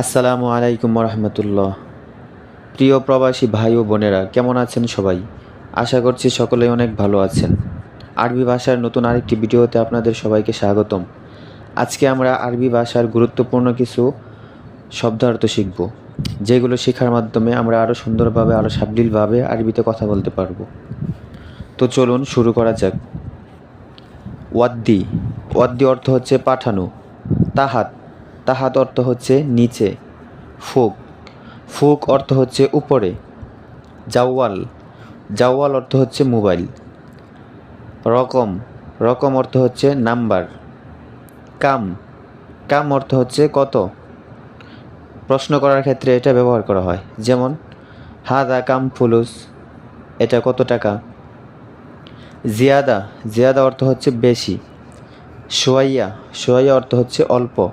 আসসালামু আলাইকুম রহমতুল্লাহ প্রিয় প্রবাসী ভাই ও বোনেরা, কেমন আছেন সবাই? আশা করছি সকলেই অনেক ভালো আছেন। আরবি ভাষার নতুন আরেকটি ভিডিওতে আপনাদের সবাইকে স্বাগতম। আজকে আমরা আরবি ভাষার গুরুত্বপূর্ণ কিছু শব্দার্থ শিখব, যেগুলো শেখার মাধ্যমে আমরা আরও সুন্দরভাবে আরও সাবলীলভাবে আরবিতে কথা বলতে পারব। তো চলুন শুরু করা যাক। ওয়াদ্দি। ওয়াদ্দি অর্থ হচ্ছে পাঠানো, তাহাত। তাহাত অর্থ হচ্ছে নিচে। ফুক। ফুক অর্থ হচ্ছে উপরে। জাওয়াল। জাওয়াল অর্থ হচ্ছে মোবাইল। রকম। রকম অর্থ হচ্ছে নাম্বার। কাম। কাম অর্থ হচ্ছে কত? প্রশ্ন করার ক্ষেত্রে এটা ব্যবহার করা হয়। যেমন, হাদা কাম ফুলুস। এটা কত টাকা? জিয়াদা। জিয়াদা অর্থ হচ্ছে বেশি। সোয়াইয়া সোয়াইয়া অর্থ হচ্ছে অল্প।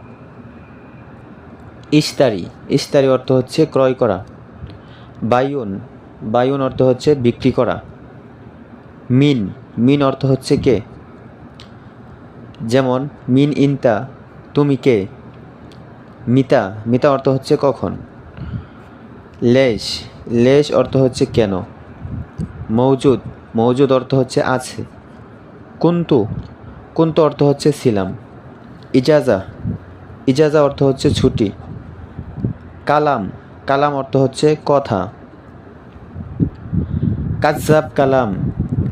ইস্তারি ইস্তারি অর্থ হচ্ছে ক্রয় করা। বায়ুন বায়ুন অর্থ হচ্ছে বিক্রি করা। মিন। মিন অর্থ হচ্ছে কে? যেমন, মিন ইনতা, তুমি কে? মিতা। মিতা অর্থ হচ্ছে কখন? লেশ। লেশ অর্থ হচ্ছে কেন? মৌজুদ মৌজুদ অর্থ হচ্ছে আছে। কুন্তু। কুন্তু অর্থ হচ্ছে ছিলাম। ইজাজা। ইজাজা অর্থ হচ্ছে ছুটি। কালাম কালাম অর্থ হচ্ছে কথা। কাজাব কালাম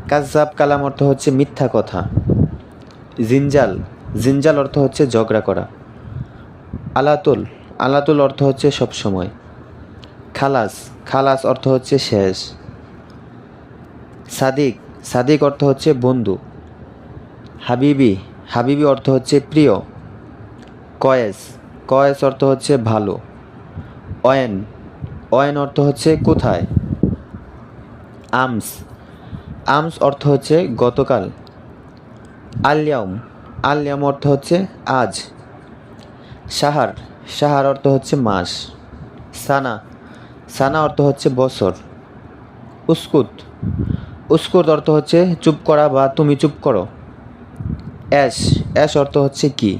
কাজাব কালাম অর্থ হচ্ছে মিথ্যা কথা। জিনজাল জিনজাল অর্থ হচ্ছে ঝগড়া করা। আলাতুল আলাতুল অর্থ হচ্ছে সবসময় খালাস খালাস অর্থ হচ্ছে শেষ। সাদিক সাদিক অর্থ হচ্ছে বন্ধু। হাবিবি হাবিবি অর্থ হচ্ছে প্রিয়। কয়েস কয়েস অর্থ হচ্ছে ভালো। অয়েন অয়েন অর্থ হচ্ছে কোথায়? আমস আমস অর্থ হচ্ছে গতকাল। আলিয়াম আলিয়াম অর্থ হচ্ছে আজ। সাহার সাহার অর্থ হচ্ছে মাস। সানা সানা অর্থ হচ্ছে বছর। উস্কুত উস্কুত অর্থ হচ্ছে চুপ করা বা তুমি চুপ করো। অ্যাশ অ্যাশ অর্থ হচ্ছে কি?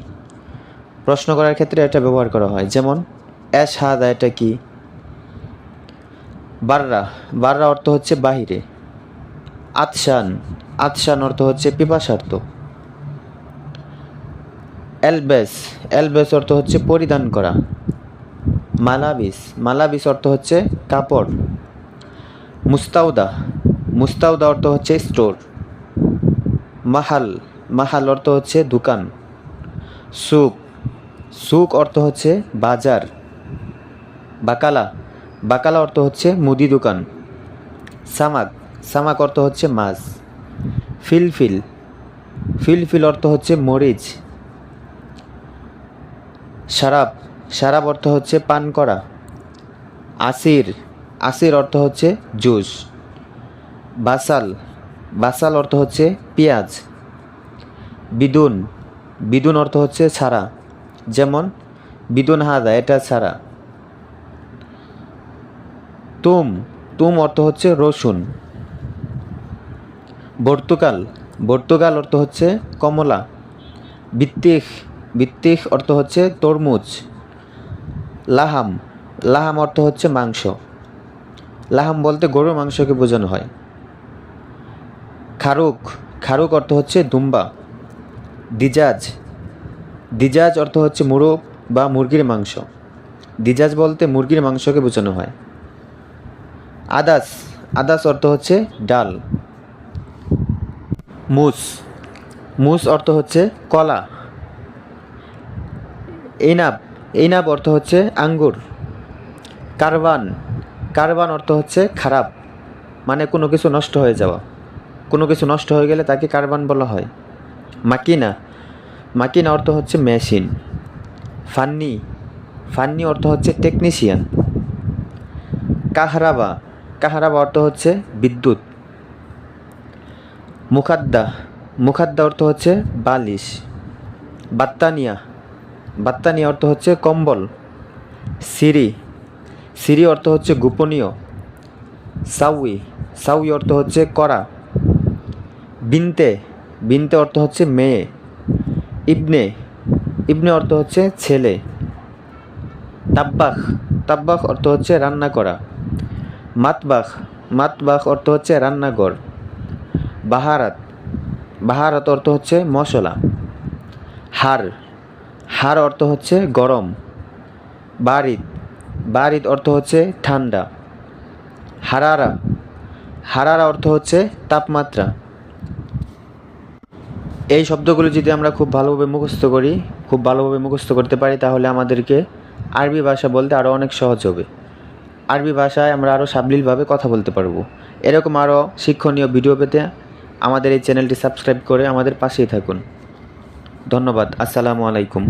প্রশ্ন করার ক্ষেত্রে এটা ব্যবহার করা হয়। যেমন অ্যাশ হাদা এটা কি? বাররা। বাররা অর্থ হচ্ছে বাহিরে। আতশান। আতশান অর্থ হচ্ছে পিপাসার্থ। এলবেস। এলবেস অর্থ হচ্ছে পরিধান করা। মালাবিস। মালাবিস অর্থ হচ্ছে কাপড়। মুস্তাউদা। মুস্তাউদা অর্থ হচ্ছে স্টোর। মাহাল। মাহাল অর্থ হচ্ছে দোকান। সুক সুক অর্থ হচ্ছে বাজার। বাকালা। বাকালা অর্থ হচ্ছে মুদি দোকান। সামাক। সামাক অর্থ হচ্ছে মাছ। ফিলফিল। ফিলফিল অর্থ হচ্ছে মরিচ। সারাপ সারাপ অর্থ হচ্ছে পান করা। আসির। আসির অর্থ হচ্ছে জুস। বাসাল। বাসাল অর্থ হচ্ছে পেঁয়াজ। বিদুন। বিদুন অর্থ হচ্ছে ছাড়া যেমন, বিদুন হাদা, এটা ছাড়া তুম তুম অর্থ হচ্ছে রসুন। বর্তুকাল বর্তুকাল অর্থ হচ্ছে কমলা। বিত্তিক বিত্তিক অর্থ হচ্ছে তরমুজ। লাহাম লাহাম অর্থ হচ্ছে মাংস। লাহাম বলতে গরুর মাংসকে বোঝানো হয়। খারুক খারুক অর্থ হচ্ছে দুম্বা। দিজাজ দিজাজ অর্থ হচ্ছে মুরগ বা মুরগির মাংস। দিজাজ বলতে মুরগির মাংসকে বোঝানো হয়। আদাস আদাস অর্থ হচ্ছে ডাল। মুস মুস অর্থ হচ্ছে কলা। ইনাব ইনাব অর্থ হচ্ছে আঙ্গুর। কারবান কারবান অর্থ হচ্ছে খারাপ মানে কোনো কিছু নষ্ট হয়ে যাওয়া। কোনো কিছু নষ্ট হয়ে গেলে তাকে কারবান বলা হয়। মাকিনা মাকিনা অর্থ হচ্ছে মেশিন। ফান্নি ফান্নি অর্থ হচ্ছে টেকনিশিয়ান। কাহরাবা কাহরাবা অর্থ হচ্ছে বিদ্যুৎ। মুখাদ্দা। মুখাদ্দা অর্থ হচ্ছে বালিশ। বাত্তানিয়া। বাত্তানিয়া অর্থ হচ্ছে কম্বল। সিরি সিরি অর্থ হচ্ছে গোপনীয়। সাউই। সাউই অর্থ হচ্ছে করা। বিনতে। বিনতে অর্থ হচ্ছে মেয়ে। ইবনে। ইবনে অর্থ হচ্ছে ছেলে। তাব্বাখ। তাব্বাখ অর্থ হচ্ছে রান্না করা। মাতবাখ মাতবাখ অর্থ হচ্ছে রান্নাঘর। বাহারাত বাহারাত অর্থ হচ্ছে মশলা। হার হার অর্থ হচ্ছে গরম। বারিদ বারিদ অর্থ হচ্ছে ঠান্ডা। হারারা হারারা অর্থ হচ্ছে তাপমাত্রা। এই শব্দগুলো যদি আমরা খুব ভালোভাবে মুখস্থ করি, খুব ভালোভাবে মুখস্থ করতে পারি, তাহলে আমাদেরকে আরবি ভাষা বলতে আরও অনেক সহজ হবে। আরবি ভাষায় আমরা আরও সাবলীলভাবে কথা বলতে পারব। এরকম আরও শিক্ষণীয় ভিডিও পেতে আমাদের এই চ্যানেলটি সাবস্ক্রাইব করে আমাদের পাশেই থাকুন। ধন্যবাদ। আসসালামু আলাইকুম।